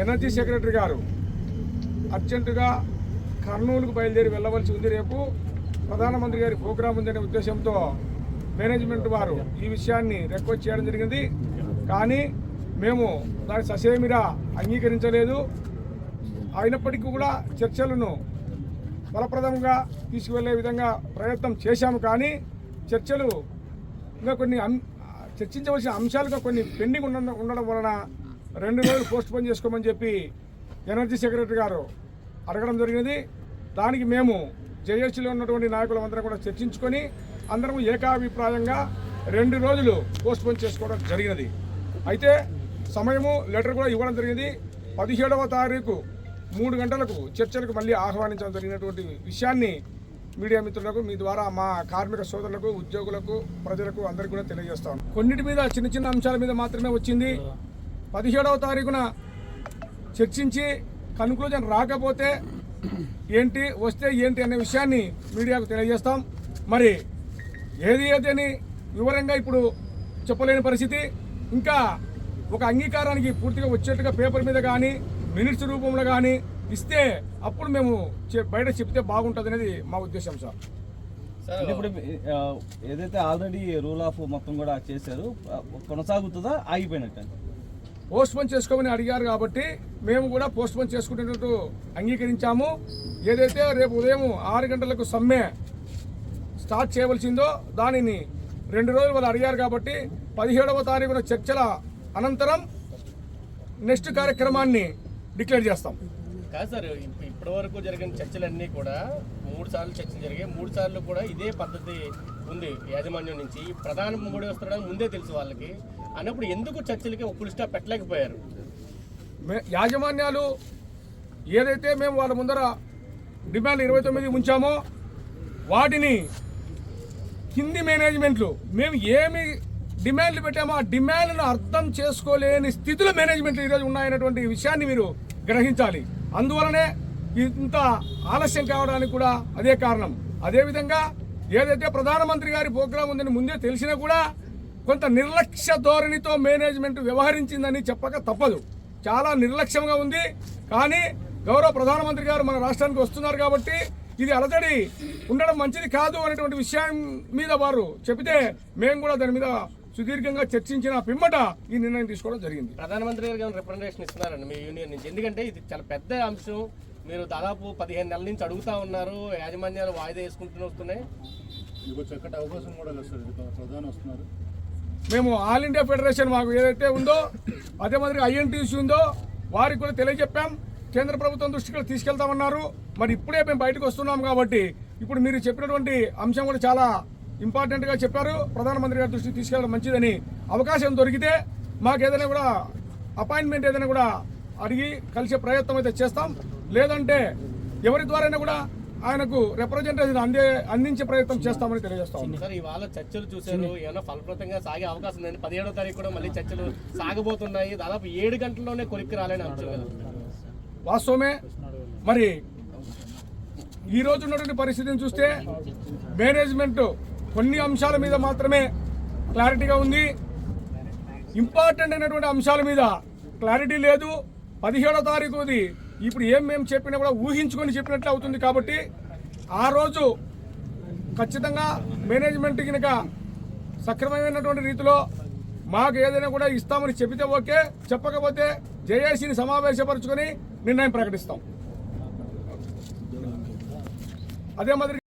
Energy secretary గారు అర్జెంటుగా కర్నూలుకు బయలుదేరి వెళ్ళవలసి ఉంది రేపు. ప్రధానమంత్రి గారి ప్రోగ్రాం ఉందనే ఉద్దేశంతో మేనేజ్మెంట్ వారు ఈ విషయాన్ని రిక్వెస్ట్ చేయడం జరిగింది. కానీ మేము దాని ససేమిరా అంగీకరించలేదు. అయినప్పటికీ కూడా చర్చలను ఫలప్రదంగా తీసుకువెళ్ళే విధంగా ప్రయత్నం చేశాము. కానీ చర్చలు ఇంకా కొన్ని అం- చర్చించవలసిన అంశాలుగా కొన్ని పెండింగ్ ఉండడం వలన రెండు రోజులు పోస్ట్ పోన్ చేసుకోమని చెప్పి ఎనర్జీ సెక్రటరీ గారు అడగడం జరిగినది. దానికి మేము జేఏసీలో ఉన్నటువంటి నాయకులందరం కూడా చర్చించుకొని అందరం ఏకాభిప్రాయంగా రెండు రోజులు పోస్ట్ పోన్ చేసుకోవడం జరిగినది. అయితే సమయము లెటర్ కూడా ఇవ్వడం జరిగింది పదిహేడవ తారీఖు మూడు గంటలకు చర్చలకు మళ్ళీ ఆహ్వానించడం జరిగినటువంటి విషయాన్ని మీడియా మిత్రులకు మీ ద్వారా మా కార్మిక సోదరులకు ఉద్యోగులకు ప్రజలకు అందరికీ కూడా తెలియజేస్తాం కొన్నిటి మీద చిన్న చిన్న అంశాల మీద మాత్రమే వచ్చింది. పదిహేడవ తారీఖున చర్చించి కన్క్లూజన్ రాకపోతే ఏంటి వస్తే ఏంటి అనే విషయాన్ని మీడియాకు తెలియజేస్తాం. మరి ఏది ఏదని వివరంగా ఇప్పుడు చెప్పలేని పరిస్థితి. ఇంకా ఒక అంగీకారానికి పూర్తిగా వచ్చేట్టుగా పేపర్ మీద కానీ మినిట్స్ రూపంలో కానీ ఇస్తే అప్పుడు మేము బయట చెప్తే బాగుంటుంది అనేది మా ఉద్దేశం సార్. ఇప్పుడు ఏదైతే ఆల్రెడీ రూల్ ఆఫ్ మొత్తం కూడా చేశారు కొనసాగుతుందా ఆగిపోయినట్టు పోస్ట్పోన్ చేసుకోమని అడిగారు కాబట్టి మేము కూడా పోస్ట్పోన్ చేసుకునేటట్టు అంగీకరించాము. ఏదైతే రేపు ఉదయం ఆరు గంటలకు సమ్మె స్టార్ట్ చేయవలసిందో దానిని రెండు రోజులు వాళ్ళు అడిగారు కాబట్టి పదిహేడవ తారీఖున చర్చల అనంతరం నెక్స్ట్ కార్యక్రమాన్ని డిక్లేర్ చేస్తాం. కాదు సార్ ఇప్పటి వరకు జరిగిన చర్చలన్నీ కూడా మూడు సార్లు చర్చలు జరిగాయి. మూడు సార్లు కూడా ఇదే పద్ధతి ఉంది యాజమాన్యం నుంచి. ప్రధాన మోడీ వస్తున్నాడని ముందే తెలుసు వాళ్ళకి. అన్నప్పుడు ఎందుకు చర్చలకి ఒక ఫుల్ పెట్టలేకపోయారు? మే- యాజమాన్యాలు ఏదైతే మేము వాళ్ళ ముందర డిమాండ్ ఇరవై తొమ్మిది ఉంచామో వాటిని కింది మేనేజ్మెంట్లు మేము ఏమి డిమాండ్లు పెట్టామో ఆ డిమాండ్లను అర్థం చేసుకోలేని స్థితిలో మేనేజ్మెంట్లు ఈరోజు ఉన్నాయన్నటువంటి విషయాన్ని మీరు గ్రహించాలి. అందువలనే ఇంత ఆలస్యం కావడానికి కూడా అదే కారణం. అదేవిధంగా ఏదైతే ప్రధానమంత్రి గారి ప్రోగ్రాం ఉందని ముందే తెలిసినా కూడా కొంత నిర్లక్ష్య ధోరణితో మేనేజ్మెంట్ వ్యవహరించిందని చెప్పక తప్పదు. చాలా నిర్లక్ష్యంగా ఉంది. కానీ గౌరవ ప్రధానమంత్రి గారు మన రాష్ట్రానికి వస్తున్నారు కాబట్టి ఇది అలజడి ఉండడం మంచిది కాదు అనేటువంటి విషయం మీద వారు చెబితే మేము కూడా దాని మీద సుదీర్ఘంగా చర్చించిన పిమ్మట ఈ నిర్ణయం తీసుకోవడం జరిగింది. ప్రధానమంత్రి ఏమైనా రిప్రజెంటేషన్ ఇస్తున్నారండి మీ యూనియన్ నుంచి? ఎందుకంటే ఇది చాలా పెద్ద అంశం. మీరు దాదాపు పదిహేను నెలల నుంచి అడుగుతా ఉన్నారు. యాజమాన్యాలు వాయిదా వేసుకుంటూ వస్తున్నాయి. మీకు చక్కటి అవకాశం కూడా లేదు సార్. ఇది ప్రధాని వస్తున్నారు. మేము ఆల్ ఇండియా ఫెడరేషన్ మాకు ఏదైతే ఉందో అదే మాదిరిగా ఐఎన్టీసీ ఉందో వారికి కూడా తెలియజెప్పాం. కేంద్ర ప్రభుత్వం దృష్టికి కూడా తీసుకెళ్తామన్నారు. మరి ఇప్పుడే మేము బయటకు వస్తున్నాం కాబట్టి ఇప్పుడు మీరు చెప్పినటువంటి అంశం కూడా చాలా ఇంపార్టెంట్గా చెప్పారు. ప్రధానమంత్రి గారి దృష్టికి తీసుకెళ్ళడం మంచిదని అవకాశం దొరికితే మాకు ఏదైనా కూడా అపాయింట్మెంట్ ఏదైనా కూడా అడిగి కలిసే ప్రయత్నం అయితే చేస్తాం. లేదంటే ఎవరి ద్వారైనా కూడా ఆయనకు రిప్రజెంటేషన్ అందే అందించే ప్రయత్నం చేస్తామని తెలియజేస్తాం సార్ ఇవాళ చర్చలు చూశారు. ఏమైనా ఫలప్రదంగా సాగే అవకాశం ఉందండి. పదిహేడో తారీఖు కూడా మళ్ళీ చర్చలు సాగబోతున్నాయి. దాదాపు ఏడు గంటల్లోనే కొలిక్కి రాలేని అంశం కదా. వాస్తవమే. మరి ఈ రోజు ఉన్నటువంటి పరిస్థితిని చూస్తే మేనేజ్మెంట్ కొన్ని అంశాల మీద మాత్రమే క్లారిటీగా ఉంది. ఇంపార్టెంట్ అయినటువంటి అంశాల మీద క్లారిటీ లేదు. పదిహేడో తారీఖుది ఇప్పుడు ఏం మేము చెప్పినా కూడా ఊహించుకొని చెప్పినట్లు అవుతుంది కాబట్టి ఆ రోజు ఖచ్చితంగా మేనేజ్మెంట్ కనుక సక్రమమైనటువంటి రీతిలో మాకు ఏదైనా కూడా ఇస్తామని చెబితే ఓకే. చెప్పకపోతే జేఏసీని సమావేశపరుచుకొని నిర్ణయం ప్రకటిస్తాం. అదే మాదిరి